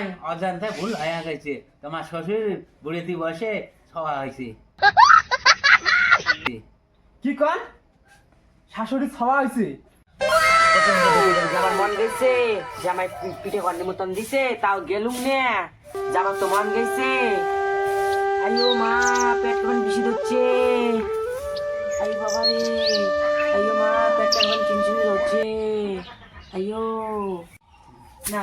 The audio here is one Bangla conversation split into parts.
আয় অজান্তে ভুল হয়ে গেছে। তোমার শ্বশুর বুড়িতে বসে সওয়া হয়েছে কি কন শাশুড়ি ছাওয়া হয়েছে যাবার মন গেছে জামাই পিঠে কন্ডি মতন দিছে তাও গেলুম না। যাবার তো মন গেছে। আইও মা পেট কেমন বেশি ধরছে? আই বাবা রে আইও মা পেট কেমন চিনচিনি ধরছে? আইও না।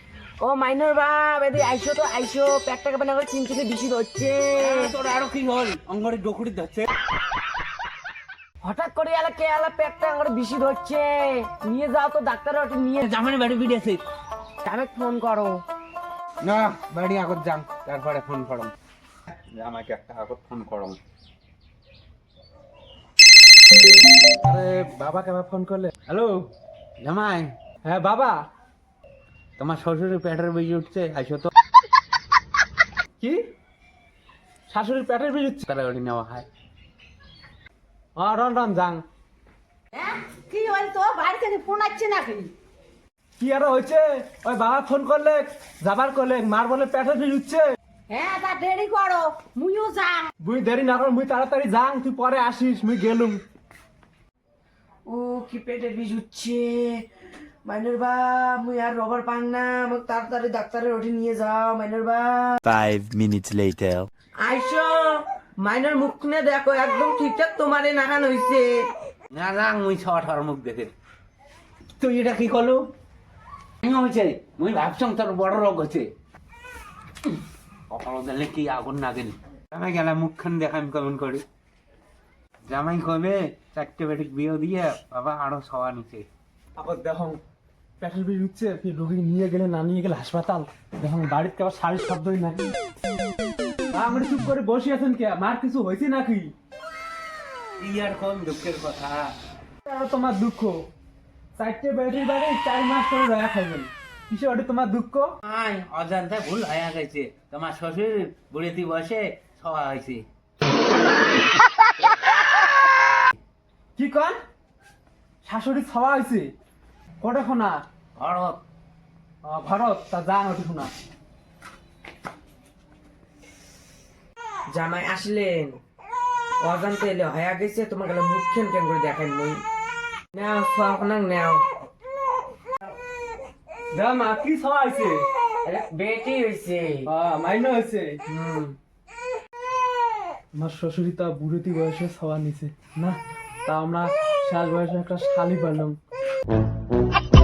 ও মাইনর বাপ এদি আইসো তো আইসো। পেটটা কেমন আমার চিনচিনি বেশি ধরছে। তোর আরও কি হল? অঙ্গরে ডকুড়ি ধরছে। হঠাৎ করে এলা কে এলা পেটটা আমার বেশি ধরছে। নিয়ে যাও তো ডাক্তার ওটা নিয়ে জামানে বাড়ি বিড়েছে তাহলে ফোন করো। না বাড়ি আগত যাম তারপরে ফোন করম। আমাকে একটা আগত ফোন করম। আরে বাবা কেমন ফোন করলে? হ্যালো? জামাই। হ্যাঁ বাবা। তোমার শ্বশুরের পেটের বেজে উঠছে আইসো তো। কি? শাশুড়ির পেটের বিষ হচ্ছে তারা গাড়ি নেওয়া হয়। রন রন যাং কি হল তো? বাড়ি থেকে ফোন আসছে নাকি? কি আর হয়েছে? ওই বাবা ফোন করলে যাবার করলে মার বলে পেটের বিষ উঠছে। হ্যাঁ তা দেরি করো মুইও যাম। মুই দেরি না কর মুই তাড়াতাড়ি যাং তুই পরে আসিস মুই গেলুম। ও কি পেটে বিষ উঠছে? মাইনর বা মুই আর রবার পাং না আমাকে তাড়াতাড়ি ডাক্তারের ওঠে নিয়ে যাও মাইনর বা। Five minutes later. আইসো মাইনর মুখ নে দেখো একদম ঠিকঠাক তোমারে নাকান হইছে। না না মুই ছ আঠার মুখ দেখে তুই এটা কি করল? হয়েছে মুই ভাবছং তোর বড় রোগ হচ্ছে কপাল দিলে কি আগুন নাগেন জামাই গেলে মুখখান দেখাম কেমন করি? জামাই কবে চারটে বেটিক বিয়ে দিয়ে বাবা আরও সওয়া নিচে আবার দেখো পেটের বিষ উঠছে ফির রোগী নিয়ে গেলে না নিয়ে গেলে হাসপাতাল। দেখো বাড়িতে আবার শাড়ির শব্দই নাই। আমরা চুপ করে বসে আছেন কে? মার কিছু হয়েছে নাকি? কি আর কোন দুঃখের কথা? আর তোমার দুঃখ। চারটে ব্যাটারি বাড়ি চার মাস করে রয়া কিসে ওটা তোমার দুঃখ? আয় অজান্তে ভুল হয়ে গেছে। তোমার শ্বশুর বুড়িতে বসে সওয়া হয়েছে। কি কন? শাশুড়ি ছাওয়া হয়েছে? কটা ভরত ভারত তা যান ওটি খোনা জামাই আসলেন। অজান্তে এলে হয়ে গেছে তোমার গেলে মুখ খেন কেন করে দেখেন মুই। নাও সোয়াকনাং নাও। দা মা কি হয়েছে বেটি হইছে মাইনে হয়েছে হুম। আমার শ্বশুরি তা বুড়িতি বয়সে ছাওয়া নিছে। না তা আমরা শেষ বয়সে একটা শালি পারলাম Ha ha